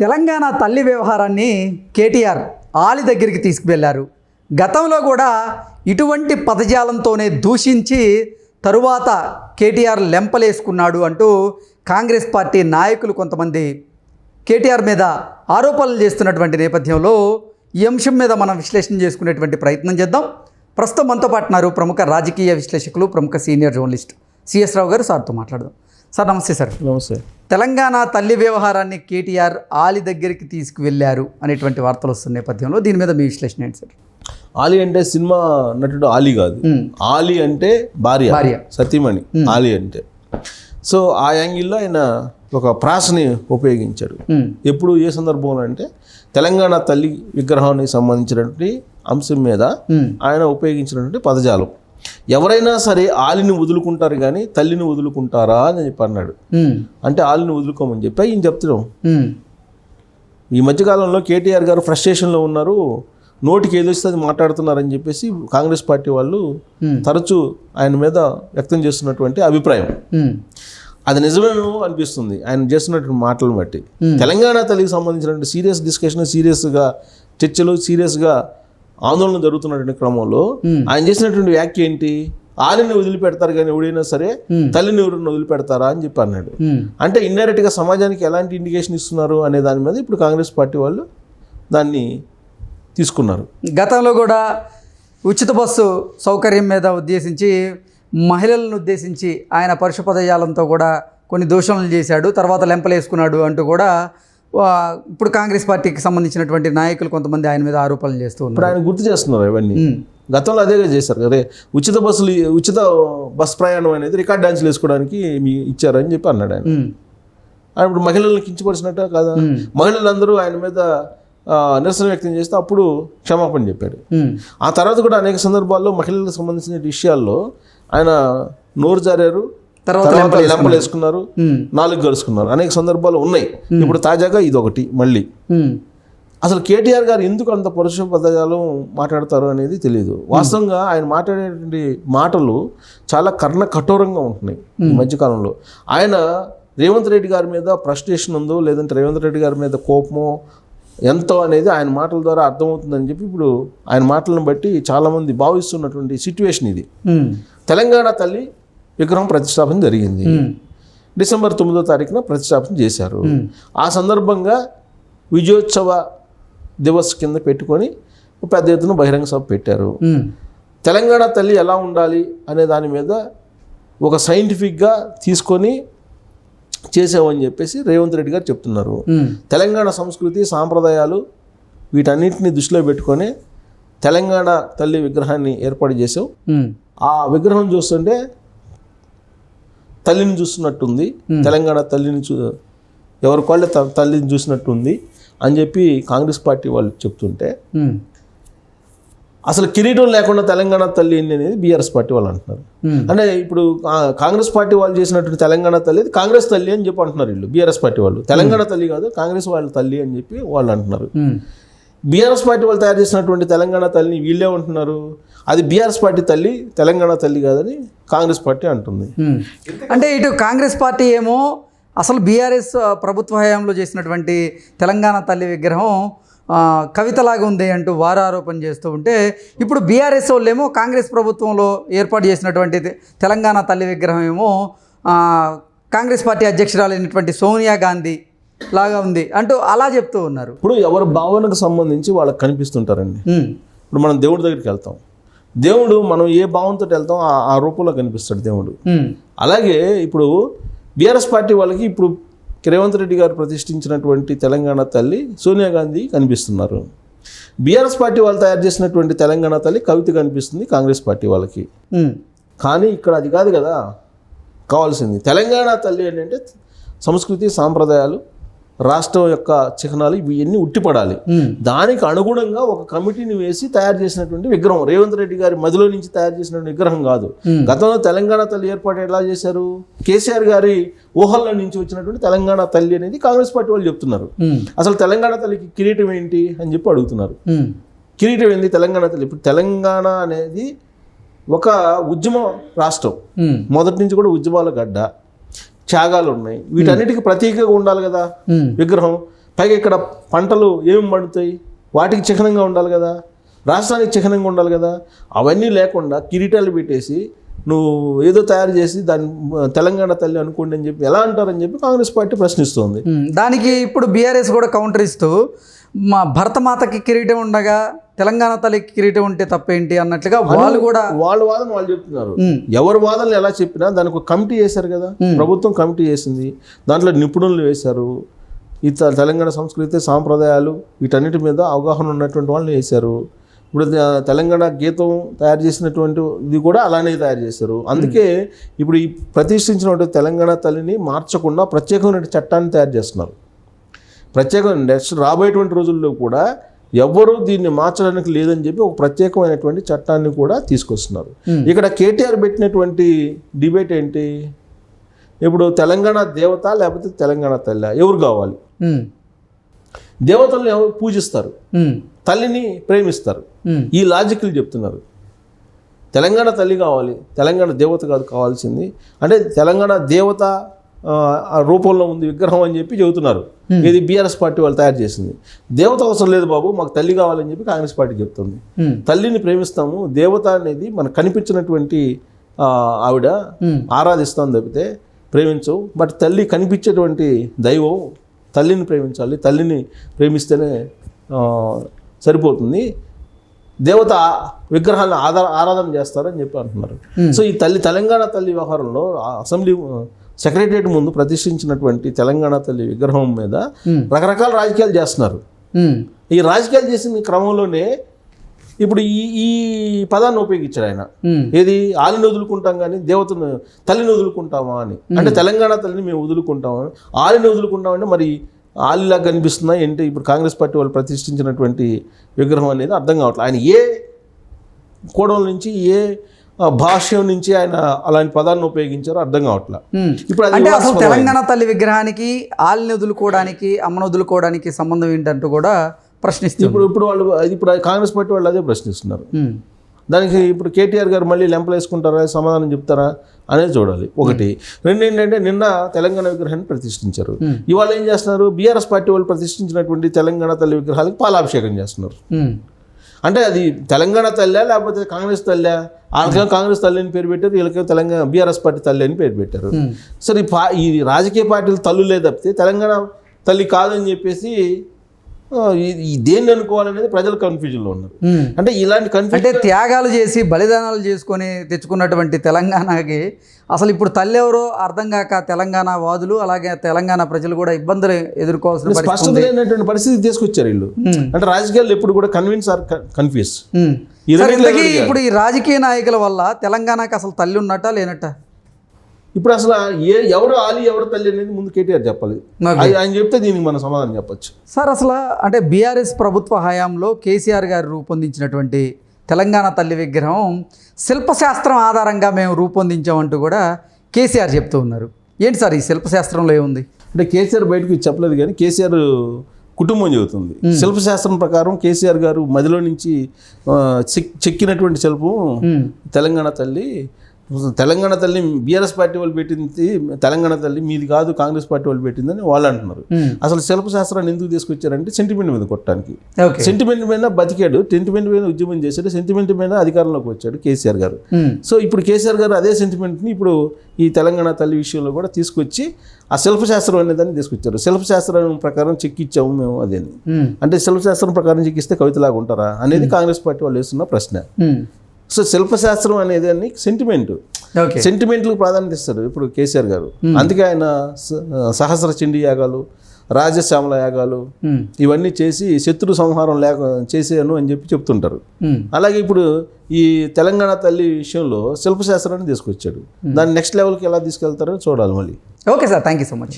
తెలంగాణ తల్లి వ్యవహారాన్ని కేటీఆర్ ఆలి దగ్గరికి తీసుకువెళ్ళారు. గతంలో కూడా ఇటువంటి పదజాలంతోనే దూషించి తరువాత కేటీఆర్ లెంపలేసుకున్నాడు అంటూ కాంగ్రెస్ పార్టీ నాయకులు కొంతమంది కేటీఆర్ మీద ఆరోపణలు చేస్తున్నటువంటి నేపథ్యంలో ఈ అంశం మీద మనం విశ్లేషణ చేసుకునేటువంటి ప్రయత్నం చేద్దాం. ప్రస్తుతం మనతో పాటున్నారు ప్రముఖ రాజకీయ విశ్లేషకులు ప్రముఖ సీనియర్ జర్నలిస్ట్ సిఎస్ రావు గారు సార్తో మాట్లాడదాం. సార్ నమస్తే సార్. నమస్తే. తెలంగాణ తల్లి వ్యవహారాన్ని కేటీఆర్ ఆలి దగ్గరికి తీసుకువెళ్ళారు అనేటువంటి వార్తలు వస్తున్న నేపథ్యంలో దీని మీద మీ విశ్లేషణ ఏంటి సార్? ఆలి అంటే సినిమా నటుడు ఆలి కాదు. ఆలి అంటే భార్య. భార్య. సతీమణి. ఆలి అంటే. సో ఆ యాంగిల్లో ఆయన ఒక ప్రాసని ఉపయోగించాడు. ఎప్పుడు ఏ సందర్భంలో అంటే తెలంగాణ తల్లి విగ్రహానికి సంబంధించినటువంటి అంశం మీద. ఆయన ఉపయోగించినటువంటి పదజాలం. ఎవరైనా సరే ఆలిని వదులుకుంటారు కానీ తల్లిని వదులుకుంటారా అని చెప్పి అన్నాడు. అంటే ఆలిని వదులుకోమని చెప్పి ఈయన చెప్తున్నాం. ఈ మధ్యకాలంలో కేటీఆర్ గారు ఫ్రస్ట్రేషన్లో ఉన్నారు నోటికి ఏదొస్తే అది మాట్లాడుతున్నారని చెప్పేసి కాంగ్రెస్ పార్టీ వాళ్ళు. తరచూ ఆయన మీద వ్యక్తం చేస్తున్నటువంటి అభిప్రాయం. అది నిజమేమో అనిపిస్తుంది ఆయన చేస్తున్నటువంటి మాటలను బట్టి తెలంగాణ తల్లికి సంబంధించినటువంటి సీరియస్ డిస్కషన్ సీరియస్గా చర్చలు సీరియస్గా ఆందోళన జరుగుతున్నటువంటి క్రమంలో ఆయన చేసినటువంటి వ్యాఖ్య ఏంటి? ఆలిని వదిలిపెడతారు కానీ ఎవడైనా సరే తల్లిని ఎవరైనా వదిలిపెడతారా అని చెప్పి అన్నాడు. అంటే ఇండైరెక్ట్గా సమాజానికి ఎలాంటి ఇండికేషన్ ఇస్తున్నారు అనే దాని మీద ఇప్పుడు కాంగ్రెస్ పార్టీ వాళ్ళు దాన్ని తీసుకున్నారు. గతంలో కూడా ఉచిత బస్సు సౌకర్యం మీద ఉద్దేశించి మహిళలను ఉద్దేశించి ఆయన పరుష పదజాలంతో కూడా కొన్ని దూషణలు చేశాడు తర్వాత లెంపలేసుకున్నాడు అంటూ కూడా ఇప్పుడు కాంగ్రెస్ పార్టీకి సంబంధించినటువంటి నాయకులు కొంతమంది ఆయన మీద ఆరోపణలు చేస్తూ ఉన్నారు. ఆయన గుర్తు చేస్తున్నారు ఇవన్నీ. గతంలో అదేగా చేశారు అరే ఉచిత బస్సులు ఉచిత బస్ ప్రయాణం అనేది రికార్డ్ డాన్సులు వేసుకోవడానికి మీ ఇచ్చారని చెప్పి అన్నాడు ఆయన. ఆయన ఇప్పుడు మహిళలను కించపరిచినట్ట కాదా? మహిళలందరూ ఆయన మీద నిరసన వ్యక్తం చేస్తే అప్పుడు క్షమాపణ చెప్పాడు. ఆ తర్వాత కూడా అనేక సందర్భాల్లో మహిళలకు సంబంధించిన విషయాల్లో ఆయన నోరు జారారు తర్వాత లెంపలు వేసుకున్నారు. నాలుగు గడుచుకున్నారు అనేక సందర్భాలు ఉన్నాయి. ఇప్పుడు తాజాగా ఇదొకటి మళ్ళీ. మ్మ్. అసలు కేటీఆర్ గారు ఎందుకు అంత పరుష పదజాలం మాట్లాడతారు అనేది తెలియదు వాస్తవంగా ఆయన మాట్లాడేటువంటి మాటలు చాలా కర్ణ కఠోరంగా ఉంటున్నాయి ఈ మధ్యకాలంలో ఆయన రేవంత్ రెడ్డి గారి మీద ఫ్రస్ట్రేషన్ ఉందో లేదంటే రేవంత్ రెడ్డి గారి మీద కోపమో ఎంతో అనేది ఆయన మాటల ద్వారా అర్థమవుతుందని చెప్పి ఇప్పుడు ఆయన మాటలను బట్టి చాలామంది భావిస్తున్నటువంటి సిచ్యువేషన్ ఇది. తెలంగాణ తల్లి విగ్రహం ప్రతిష్టాపన జరిగింది. డిసెంబర్ తొమ్మిదో తారీఖున ప్రతిష్టాపన చేశారు ఆ సందర్భంగా విజయోత్సవ దివస్ కింద పెట్టుకొని పెద్ద ఎత్తున బహిరంగ సభ పెట్టారు. తెలంగాణ తల్లి ఎలా ఉండాలి అనే దాని మీద ఒక సైంటిఫిక్గా తీసుకొని చేసామని చెప్పేసి రేవంత్ రెడ్డి గారు చెప్తున్నారు. తెలంగాణ సంస్కృతి సాంప్రదాయాలు వీటన్నిటిని దృష్టిలో పెట్టుకొని తెలంగాణ తల్లి విగ్రహాన్ని ఏర్పాటు చేసాం. ఆ విగ్రహం చూస్తుంటే తల్లిని చూస్తున్నట్టుంది తెలంగాణ తల్లిని చూ ఎవరి వాళ్ళే తల్లిని చూసినట్టుంది అని చెప్పి కాంగ్రెస్ పార్టీ వాళ్ళు చెప్తుంటే. అసలు కిరీటం లేకుండా తెలంగాణ తల్లి అనేది బీఆర్ఎస్ పార్టీ వాళ్ళు అంటున్నారు. అంటే ఇప్పుడు కాంగ్రెస్ పార్టీ వాళ్ళు చేసినటువంటి తెలంగాణ తల్లి కాంగ్రెస్ తల్లి అని చెప్పి అంటున్నారు వీళ్ళు బీఆర్ఎస్ పార్టీ వాళ్ళు తెలంగాణ తల్లి కాదు కాంగ్రెస్ వాళ్ళ తల్లి అని చెప్పి వాళ్ళు అంటున్నారు. బీఆర్ఎస్ పార్టీ వాళ్ళు తయారు చేసినటువంటి తెలంగాణ తల్లిని వీళ్ళే ఉంటున్నారు. అది బీఆర్ఎస్ పార్టీ తల్లి తెలంగాణ తల్లి కాదని కాంగ్రెస్ పార్టీ అంటుంది. అంటే ఇటు కాంగ్రెస్ పార్టీ ఏమో అసలు బీఆర్ఎస్ ప్రభుత్వ హయాంలో చేసినటువంటి తెలంగాణ తల్లి విగ్రహం కవితలాగా ఉంది అంటూ వారు ఆరోపణ చేస్తూ ఉంటే ఇప్పుడు బీఆర్ఎస్ వాళ్ళేమో కాంగ్రెస్ ప్రభుత్వంలో ఏర్పాటు చేసినటువంటి తెలంగాణ తల్లి విగ్రహం ఏమో కాంగ్రెస్ పార్టీ అధ్యక్షురాలైనటువంటి సోనియా గాంధీ లాగా ఉంది అంటూ అలా చెప్తూ ఉన్నారు. ఇప్పుడు ఎవరి భావనకు సంబంధించి వాళ్ళకి కనిపిస్తుంటారండి. ఇప్పుడు మనం దేవుడి దగ్గరికి వెళ్తాం. దేవుడు మనం ఏ భావంతో వెళ్తాం ఆ- రూపంలో కనిపిస్తాడు దేవుడు. అలాగే ఇప్పుడు బీఆర్ఎస్ పార్టీ వాళ్ళకి ఇప్పుడు రేవంత్ రెడ్డి గారు ప్రతిష్ఠించినటువంటి తెలంగాణ తల్లి సోనియా గాంధీ కనిపిస్తున్నారు. బీఆర్ఎస్ పార్టీ వాళ్ళు తయారు చేసినటువంటి తెలంగాణ తల్లి కవిత కనిపిస్తుంది కాంగ్రెస్ పార్టీ వాళ్ళకి. కానీ ఇక్కడ అది కాదు కదా. కావాల్సింది తెలంగాణ తల్లి ఏంటంటే సంస్కృతి సాంప్రదాయాలు రాష్ట్రం యొక్క చిహ్నాలు ఇవన్నీ ఉట్టిపడాలి. దానికి అనుగుణంగా ఒక కమిటీని వేసి తయారు చేసినటువంటి విగ్రహం. రేవంత్ రెడ్డి గారి మదిలో నుంచి తయారు చేసినటువంటి విగ్రహం కాదు. గతంలో తెలంగాణ తల్లి ఏర్పాటు ఎలా చేశారు? కేసీఆర్ గారి ఊహల్లో నుంచి వచ్చినటువంటి తెలంగాణ తల్లి అనేది కాంగ్రెస్ పార్టీ వాళ్ళు చెప్తున్నారు. అసలు తెలంగాణ తల్లికి కిరీటం ఏంటి అని చెప్పి అడుగుతున్నారు. కిరీటం ఏంది తెలంగాణ తల్లి? ఇప్పుడు తెలంగాణ అనేది ఒక ఉద్యమ రాష్ట్రం. మొదటి నుంచి కూడా ఉద్యమాల గడ్డ. త్యాగాలు ఉన్నాయి. వీటన్నిటికీ ప్రతీకగా ఉండాలి కదా. విగ్రహం. పైగా ఇక్కడ పంటలు ఏమి పండుతాయి? వాటికి చిహ్నంగా ఉండాలి కదా. రాష్ట్రానికి చిహ్నంగా ఉండాలి కదా. అవన్నీ లేకుండా కిరీటాలు పెట్టేసి నువ్వు ఏదో తయారు చేసి దాన్ని తెలంగాణ తల్లి అనుకోండి అని చెప్పి ఎలా అంటారని చెప్పి కాంగ్రెస్ పార్టీ ప్రశ్నిస్తోంది. దానికి ఇప్పుడు బీఆర్ఎస్ కూడా కౌంటర్ ఇస్తూ మా భరతమాతకి కిరీటం ఉండగా తెలంగాణ తల్లికి కిరీటం ఉంటే తప్పేంటి అన్నట్లుగా వాళ్ళు కూడా వాళ్ళ వాదన వాళ్ళు చెప్తున్నారు. ఎవరి వాదనలు ఎలా చెప్పినా దానికి ఒక కమిటీ వేశారు కదా. ప్రభుత్వం కమిటీ చేసింది దాంట్లో నిపుణులు వేశారు. ఈ త- తెలంగాణ సంస్కృతి సాంప్రదాయాలు వీటన్నిటి మీద అవగాహన ఉన్నటువంటి వాళ్ళని వేశారు. ఇప్పుడు తెలంగాణ గీతం తయారు చేసినటువంటి ఇది కూడా అలానే తయారు చేశారు. అందుకే ఇప్పుడు ఈ ప్రతిష్ఠించినటువంటి తెలంగాణ తల్లిని మార్చకుండా ప్రత్యేకమైన చట్టాన్ని తయారు చేస్తున్నారు. ప్రత్యేకమైన నెక్స్ట్ రాబోయేటువంటి రోజుల్లో కూడా ఎవ్వరూ దీన్ని మార్చడానికి లేదని చెప్పి ఒక ప్రత్యేకమైనటువంటి చట్టాన్ని కూడా తీసుకొస్తున్నారు. ఇక్కడ కేటీఆర్ పెట్టినటువంటి డిబేట్ ఏంటి? ఇప్పుడు తెలంగాణ దేవత లేకపోతే తెలంగాణ తల్లి ఎవరు కావాలి? ఉమ్, దేవతలను ఎవరు పూజిస్తారు? ఉమ్, తల్లిని ప్రేమిస్తారు. ఈ లాజిక్లు చెప్తున్నారు. తెలంగాణ తల్లి కావాలి తెలంగాణ దేవత కాదు కావాల్సింది. అంటే తెలంగాణ దేవత రూపంలో ఉంది విగ్రహం అని చెప్పి చెబుతున్నారు. ఇది బీఆర్ఎస్ పార్టీ వాళ్ళు తయారు చేసింది. దేవత అవసరం లేదు బాబు మాకు తల్లి కావాలని చెప్పి కాంగ్రెస్ పార్టీ చెప్తుంది. తల్లిని ప్రేమిస్తాము దేవత అనేది మనకు కనిపించినటువంటి ఆవిడ ఆరాధిస్తాం తప్పితే ప్రేమించవు. బట్ తల్లి కనిపించేటువంటి దైవం తల్లిని ప్రేమించాలి. తల్లిని ప్రేమిస్తేనే సరిపోతుంది. దేవత విగ్రహాలను ఆధార ఆరాధన చేస్తారని చెప్పి అంటున్నారు. సో ఈ తల్లి తెలంగాణ తల్లి వ్యవహారంలో అసెంబ్లీ సెక్రటరియట్ ముందు ప్రతిష్ఠించినటువంటి తెలంగాణ తల్లి విగ్రహం మీద రకరకాల రాజకీయాలు చేస్తున్నారు. ఈ రాజకీయాలు చేసిన క్రమంలోనే ఇప్పుడు ఈ ఈ పదాన్ని ఉపయోగించాడు ఆయన. ఏది ఆలిని వదులుకుంటాం కానీ దేవతను తల్లిని వదులుకుంటామా అని. అంటే తెలంగాణ తల్లిని మేము వదులుకుంటామా ఆలిని వదులుకుంటామంటే మరి ఆలిలా కనిపిస్తుందా ఏంటి? ఇప్పుడు కాంగ్రెస్ పార్టీ వాళ్ళు ప్రతిష్ఠించినటువంటి విగ్రహం అనేది అర్థం కావట్లేదు. ఆయన ఏ కోణం నుంచి ఏ భాష్యం నుంచి ఆయన అలాంటి పదాన్ని ఉపయోగించారో అర్థం కావట్లేదు ఉమ్. ఇప్పుడు అంటే అసలు తెలంగాణ తల్లి విగ్రహానికి ఆలిని వదులుకోవడానికి అమ్మను వదులుకోవడానికి సంబంధం ఏంటంటూ కూడా ప్రశ్నిస్తుంది. ఇప్పుడు ఇప్పుడు వాళ్ళు ఇప్పుడు కాంగ్రెస్ పార్టీ వాళ్ళు అదే ప్రశ్నిస్తున్నారు. దానికి ఇప్పుడు కేటీఆర్ గారు మళ్ళీ లెంపలు వేసుకుంటారా సమాధానం చెప్తారా అనేది చూడాలి. ఒకటి. రెండు ఏంటంటే నిన్న తెలంగాణ విగ్రహాన్ని ప్రతిష్ఠించారు. ఇవాళ ఏం చేస్తున్నారు? బీఆర్ఎస్ పార్టీ వాళ్ళు ప్రతిష్ఠించినటువంటి తెలంగాణ తల్లి విగ్రహాలకు పాలాభిషేకం చేస్తున్నారు. అంటే అది తెలంగాణ తల్లి లేకపోతే కాంగ్రెస్ తల్లి? వాళ్ళకేమో కాంగ్రెస్ తల్లి అని పేరు పెట్టారు వీళ్ళకేమో తెలంగాణ బీఆర్ఎస్ పార్టీ తల్లి అని పేరు పెట్టారు. సరే ఈ పా ఈ రాజకీయ పార్టీలు తల్లులే తప్పితే తెలంగాణ తల్లి కాదని చెప్పేసి దేన్ని అనుకోవాలనేది ప్రజలు కన్ఫ్యూజన్లో ఉన్నారు. అంటే ఇలాంటి కన్ఫ్యూజన్ అంటే త్యాగాలు చేసి బలిదానాలు చేసుకొని తెచ్చుకున్నటువంటి తెలంగాణకి అసలు ఇప్పుడు తల్లి ఎవరో అర్థం కాక తెలంగాణ వాదులు అలాగే తెలంగాణ ప్రజలు కూడా ఇబ్బందులు ఎదుర్కోవాల్సిన పరిస్థితి స్పష్టత లేనటువంటి పరిస్థితి తీసుకొచ్చారు వీళ్ళు. అంటే రాజకీయాలు ఎప్పుడు కూడా కన్విన్స్ ఆర్ కన్ఫ్యూజ్ ఇప్పుడు ఈ రాజకీయ నాయకుల వల్ల తెలంగాణకి అసలు తల్లి ఉన్నట్ట లేనట్ట? ఇప్పుడు అసలు ఏ ఎవరు ఆలి ఎవరు తల్లి అనేది ముందు కేటీఆర్ చెప్పాలి. ఆయన చెప్తే దీనికి మనం సమాధానం చెప్పొచ్చు. సార్ అసలు అంటే బీఆర్ఎస్ ప్రభుత్వ హయాంలో కేసీఆర్ గారు రూపొందించినటువంటి తెలంగాణ తల్లి విగ్రహం శిల్పశాస్త్రం ఆధారంగా మేము రూపొందించామంటూ కూడా కేసీఆర్ చెప్తూ ఉన్నారు. ఏంటి సార్ ఈ శిల్పశాస్త్రంలో ఏముంది? అంటే కేసీఆర్ బయటకు చెప్పలేదు కానీ కేసీఆర్ కుటుంబం చెబుతుంది. శిల్పశాస్త్రం ప్రకారం కేసీఆర్ గారు మదిలో నుంచి చెక్కినటువంటి శిల్పం తెలంగాణ తల్లి తెలంగాణ తల్లి బీఆర్ఎస్ పార్టీ వాళ్ళు పెట్టింది తెలంగాణ తల్లి మీది కాదు కాంగ్రెస్ పార్టీ వాళ్ళు పెట్టిందని వాళ్ళు అంటున్నారు. ఉమ్, అసలు శిల్పశాస్త్రాన్ని ఎందుకు తీసుకొచ్చారంటే సెంటిమెంట్ మీద కొట్టడానికి. సెంటిమెంట్ మీద బతికాడు సెంటిమెంట్ మీద ఉద్యమం చేశాడు సెంటిమెంట్ మీద అధికారంలోకి వచ్చాడు కేసీఆర్ గారు. సో ఇప్పుడు కేసీఆర్ గారు అదే సెంటిమెంట్ని ఇప్పుడు ఈ తెలంగాణ తల్లి విషయంలో కూడా తీసుకొచ్చి ఆ శిల్పశాస్త్రం అనే దాన్ని తీసుకొచ్చారు. శిల్పశాస్త్రం ప్రకారం చెక్కిచ్చాము మేము అదేని ఉమ్, అంటే శిల్పశాస్త్రం ప్రకారం చెక్కిస్తే కవితలాగా ఉంటారా అనేది కాంగ్రెస్ పార్టీ వాళ్ళు వేస్తున్న ప్రశ్న. సో శిల్పశాస్త్రం అనేది అని సెంటిమెంట్ సెంటిమెంట్లకు ప్రాధాన్యత ఇస్తారు ఇప్పుడు కేసీఆర్ గారు. అందుకే ఆయన సహస్ర చిండి యాగాలు రాజశ్యామల యాగాలు ఉమ్, ఇవన్నీ చేసి శత్రు సంహారం లేక చేసాను అని చెప్పి చెప్తుంటారు. ఉమ్. అలాగే ఇప్పుడు ఈ తెలంగాణ తల్లి విషయంలో శిల్పశాస్త్రాన్ని తీసుకొచ్చాడు. దాన్ని నెక్స్ట్ లెవెల్కి ఎలా తీసుకెళ్తారో చూడాలి మళ్ళీ. Okay sir thank you so much